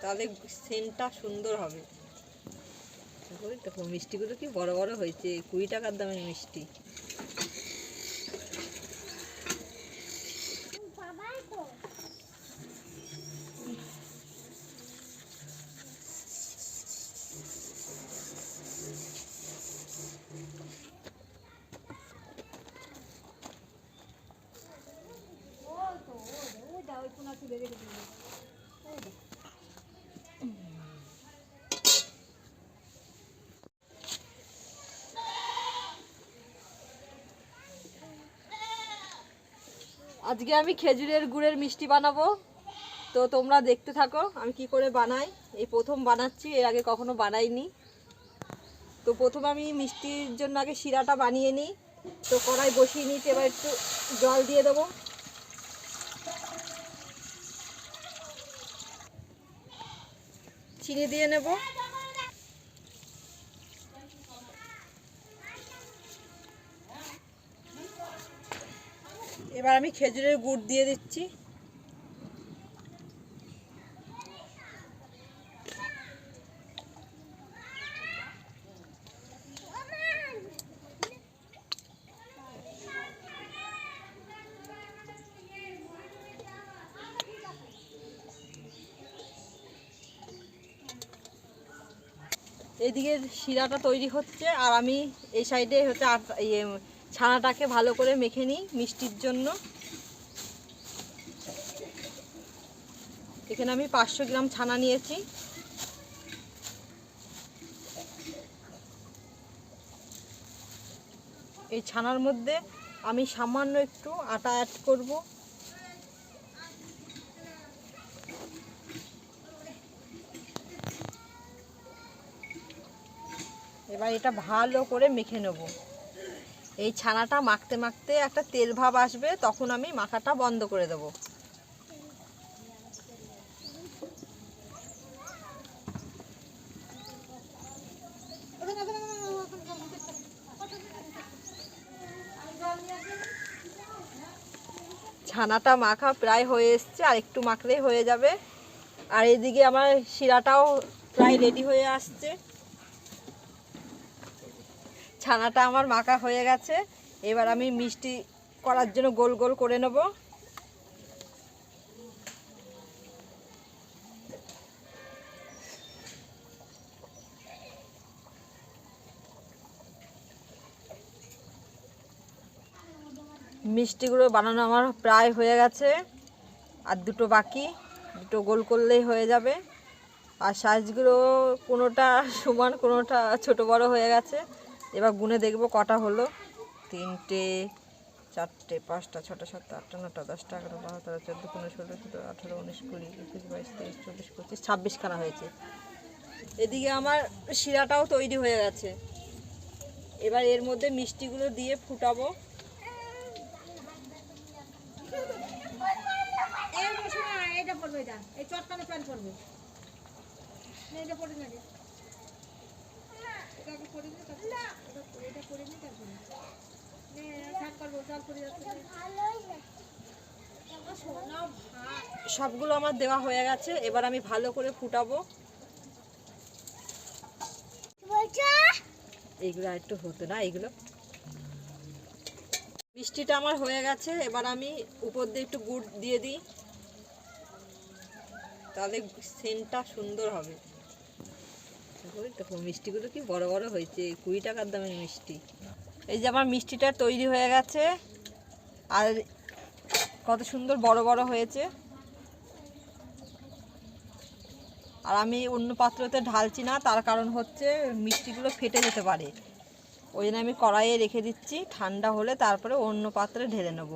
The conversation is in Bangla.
তাহলে সেন্টটা সুন্দর হবে। দেখো মিষ্টিগুলো কি বড় বড় হয়েছে কুড়ি টাকার দামের মিষ্টি। আজকে আমি খেজুরের গুড়ের মিষ্টি বানাবো। তো তোমরা দেখতে থাকো, আমি কি করে বানাই। এই প্রথম বানাচ্ছি, এর আগে কখনো বানাইনি। তো প্রথমে আমি মিষ্টির জন্য আগে শিরাটা বানিয়ে নিই। তো কড়াই বসিয়ে নিতে এবার একটু জল দিয়ে দেবো। চিনি দিয়ে নেব। এবার আমি খেজুরের গুড় দিয়ে দিচ্ছি। এদিকে শিরাটা তৈরি হচ্ছে, আর আমি এই সাইডে হচ্ছে ইয়ে ছানাটাকে ভালো করে মেখে নিই মিষ্টির জন্য। এখানে আমি পাঁচশো গ্রাম ছানা নিয়েছি। এই ছানার মধ্যে আমি সামান্য একটু আটা অ্যাড করব। এবার এটা ভালো করে মেখে নেব। এই ছানাটা মাখতে মাখতে একটা তেল ভাব আসবে, তখন আমি মাখাটা বন্ধ করে দেব। ছানাটা মাখা প্রায় হয়ে এসছে, আর একটু মাখলেই হয়ে যাবে। আর এদিকে আমার শিরাটাও প্রায় রেডি হয়ে আসছে। ছানাটা আমার মাখা হয়ে গেছে। এবার আমি মিষ্টি করার জন্য গোল গোল করে নেব। মিষ্টিগুলো বানানো আমার প্রায় হয়ে গেছে। আর দুটো বাকি, দুটো গোল করলেই হয়ে যাবে। আর সাইজগুলো কোনোটা সমান, কোনোটা ছোট বড় হয়ে গেছে। এবার গুনে দেখব কটা হলো। তিনটে, চারটে, পাঁচটা, ছটা, সাতটা, আটটা, নটা, দশটা, এগারো, বারো, তেরো, চোদ্দ, পনেরো, ষোলো, সতেরো, আঠেরো, উনিশ, কুড়ি, একুশ, বাইশ, তেইশ চব্বিশ পঁচিশ ছাব্বিশখানা হয়েছে। এদিকে আমার শিরাটাও তৈরি হয়ে গেছে। এবার এর মধ্যে মিষ্টিগুলো দিয়ে ফুটাবো। এই চটকানো প্যান্ট পড়বে। এটা না। সবগুলো আমার দেওয়া হয়ে গেছে, এবার আমি ভালো করে ফুটাবো। এইগুলো একটু হতো না, এইগুলো। মিষ্টিটা আমার হয়ে গেছে, এবার আমি উপর দিয়ে একটু গুড় দিয়ে দিই। তাহলে সেন্টটা সুন্দর হবে। দেখো, মিষ্টিগুলো কি বড় বড় হয়েছে, কুড়ি টাকার দামের মিষ্টি। এই যে আমার মিষ্টিটা তৈরি হয়ে গেছে, আর কত সুন্দর বড় বড় হয়েছে। আর আমি অন্য পাত্রতে ঢালছি না, তার কারণ হচ্ছে মিষ্টিগুলো ফেটে যেতে পারে। ওই জন্য আমি কড়াইয়ে রেখে দিচ্ছি, ঠান্ডা হলে তারপরে অন্য পাত্রে ঢেলে নেব।